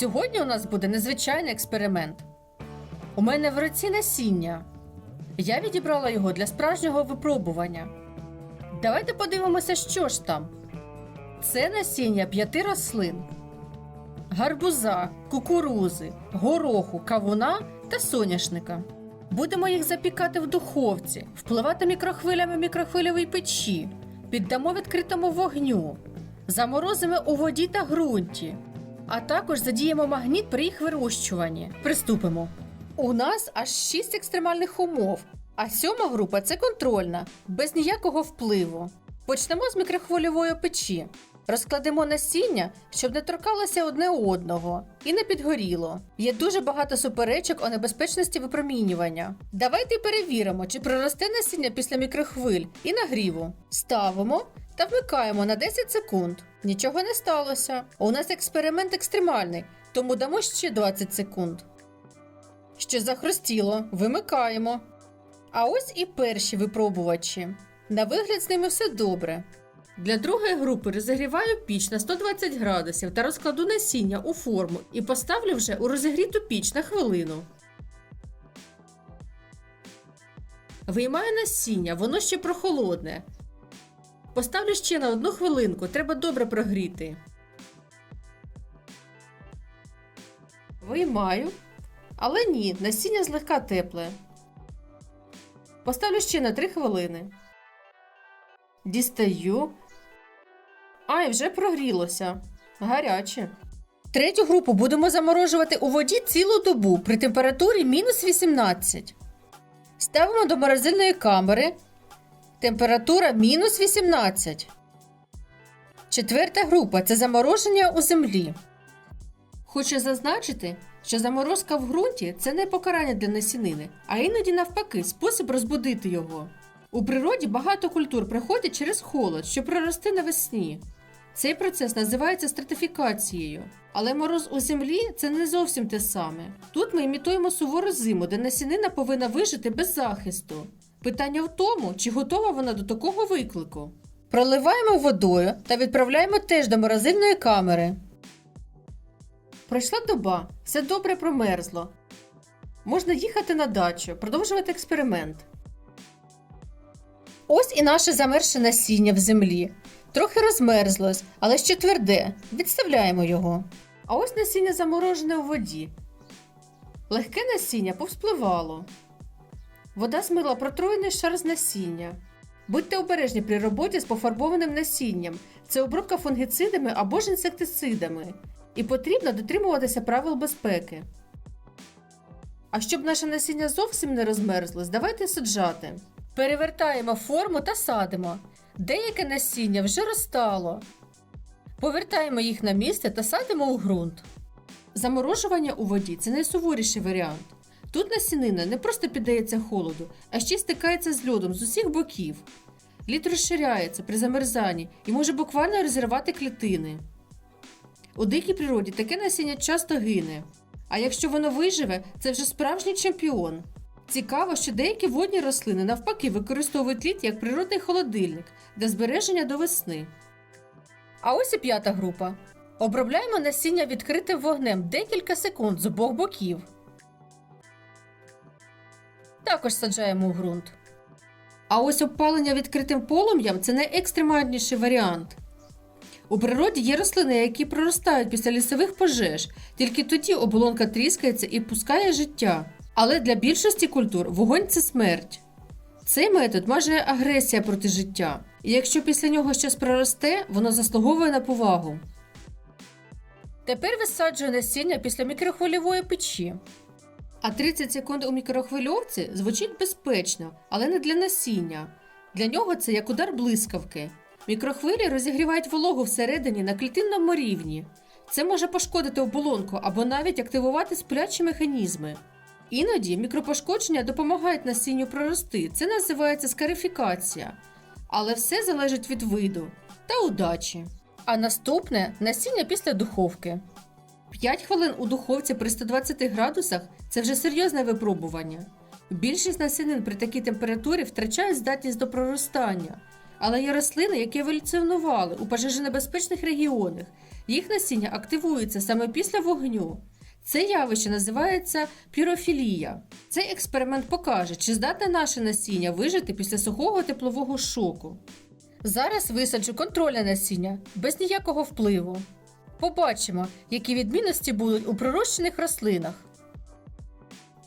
Сьогодні у нас буде незвичайний експеримент. У мене в руці насіння. Я відібрала його для справжнього випробування. Давайте подивимося, що ж там. Це насіння п'яти рослин: гарбуза, кукурузи, гороху, кавуна та соняшника. Будемо їх запікати в духовці, впливати мікрохвилями мікрохвильовій печі, піддамо відкритому вогню, заморозимо у воді та ґрунті, а також задіємо магніт при їх вирощуванні. Приступимо. У нас аж шість екстремальних умов, а сьома група це контрольна, без ніякого впливу. Почнемо з мікрохвильової печі. Розкладемо насіння, щоб не торкалося одне одного і не підгоріло. Є дуже багато суперечок у небезпечності випромінювання. Давайте перевіримо, чи проросте насіння після мікрохвиль і нагріву. Ставимо та вмикаємо на 10 секунд. Нічого не сталося. У нас експеримент екстремальний, тому дамо ще 20 секунд. Ще захрустіло, вимикаємо. А ось і перші випробувачі. На вигляд з ними все добре. Для другої групи розігріваю піч на 120 градусів та розкладу насіння у форму і поставлю вже у розігріту піч на хвилину. Виймаю насіння, воно ще прохолодне. Поставлю ще на одну хвилинку, треба добре прогріти. Виймаю. Але ні, насіння злегка тепле. Поставлю ще на 3 хвилини. Дістаю. Ай, вже прогрілося. Гаряче. Третю групу будемо заморожувати у воді цілу добу при температурі мінус 18. Ставимо до морозильної камери. Температура мінус 18. Четверта група це замороження у землі. Хочу зазначити, що заморозка в ґрунті це не покарання для насінини, а іноді навпаки спосіб розбудити його. У природі багато культур приходять через холод, щоб прорости навесні. Цей процес називається стратифікацією. Але мороз у землі це не зовсім те саме. Тут ми імітуємо сувору зиму, де насінина повинна вижити без захисту. Питання в тому, чи готова вона до такого виклику. Проливаємо водою та відправляємо теж до морозильної камери. Пройшла доба, все добре промерзло. Можна їхати на дачу, продовжувати експеримент. Ось і наше замерше насіння в землі. Трохи розмерзлось, але ще тверде. Відставляємо його. А ось насіння заморожене у воді. Легке насіння повспливало. Вода змила протруєний шар з насіння. Будьте обережні при роботі з пофарбованим насінням. Це обробка фунгіцидами або ж інсектицидами. І потрібно дотримуватися правил безпеки. А щоб наше насіння зовсім не розмерзлось, давайте саджати. Перевертаємо форму та садимо. Деяке насіння вже розтало. Повертаємо їх на місце та садимо у ґрунт. Заморожування у воді це найсуворіший варіант. Тут насінина не просто піддається холоду, а ще стикається з льодом з усіх боків. Лід розширяється при замерзанні і може буквально розірвати клітини. У дикій природі таке насіння часто гине. А якщо воно виживе, це вже справжній чемпіон. Цікаво, що деякі водні рослини навпаки використовують лід як природний холодильник для збереження до весни. А ось і п'ята група. Обробляємо насіння відкритим вогнем декілька секунд з обох боків. Також саджаємо у ґрунт. А ось опалення відкритим полум'ям це найекстремальніший варіант. У природі є рослини, які проростають після лісових пожеж, тільки тоді оболонка тріскається і пускає життя. Але для більшості культур вогонь це смерть. Цей метод майже агресія проти життя, і якщо після нього щось проросте, воно заслуговує на повагу. Тепер висаджую насіння після мікрохвильової печі. А 30 секунд у мікрохвильовці звучить безпечно, але не для насіння. Для нього це як удар блискавки. Мікрохвилі розігрівають вологу всередині на клітинному рівні. Це може пошкодити оболонку або навіть активувати сплячі механізми. Іноді мікропошкодження допомагають насінню прорости. Це називається скарифікація. Але все залежить від виду та удачі. А наступне насіння після духовки. 5 хвилин у духовці при 120 градусах це вже серйозне випробування. Більшість насінин при такій температурі втрачають здатність до проростання. Але є рослини, які еволюціонували у пожежонебезпечних регіонах. їх насіння активується саме після вогню. Це явище називається пірофілія. Цей експеримент покаже, чи здатне наше насіння вижити після сухого теплового шоку. Зараз висаджу контрольне насіння без ніякого впливу. Побачимо, які відмінності будуть у пророщених рослинах.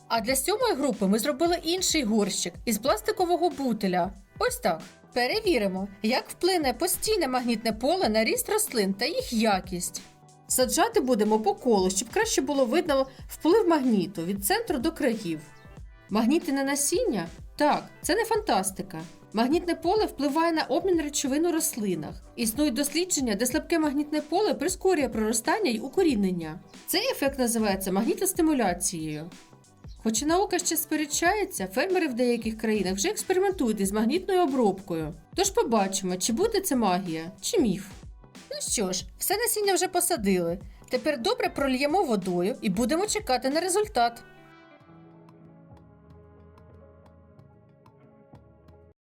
А для сьомої групи ми зробили інший горщик із пластикового бутиля. Ось так. Перевіримо, як вплине постійне магнітне поле на ріст рослин та їх якість. Саджати будемо по колу, щоб краще було видно вплив магніту від центру до країв. Магнітне насіння? Так, це не фантастика. Магнітне поле впливає на обмін речовин у рослинах. Існують дослідження, де слабке магнітне поле прискорює проростання й укорінення. Цей ефект називається магнітостимуляцією. Хоча наука ще сперечається, фермери в деяких країнах вже експериментують із магнітною обробкою. Тож побачимо, чи буде це магія, чи міф. Ну що ж, все насіння вже посадили. Тепер добре прольємо водою і будемо чекати на результат.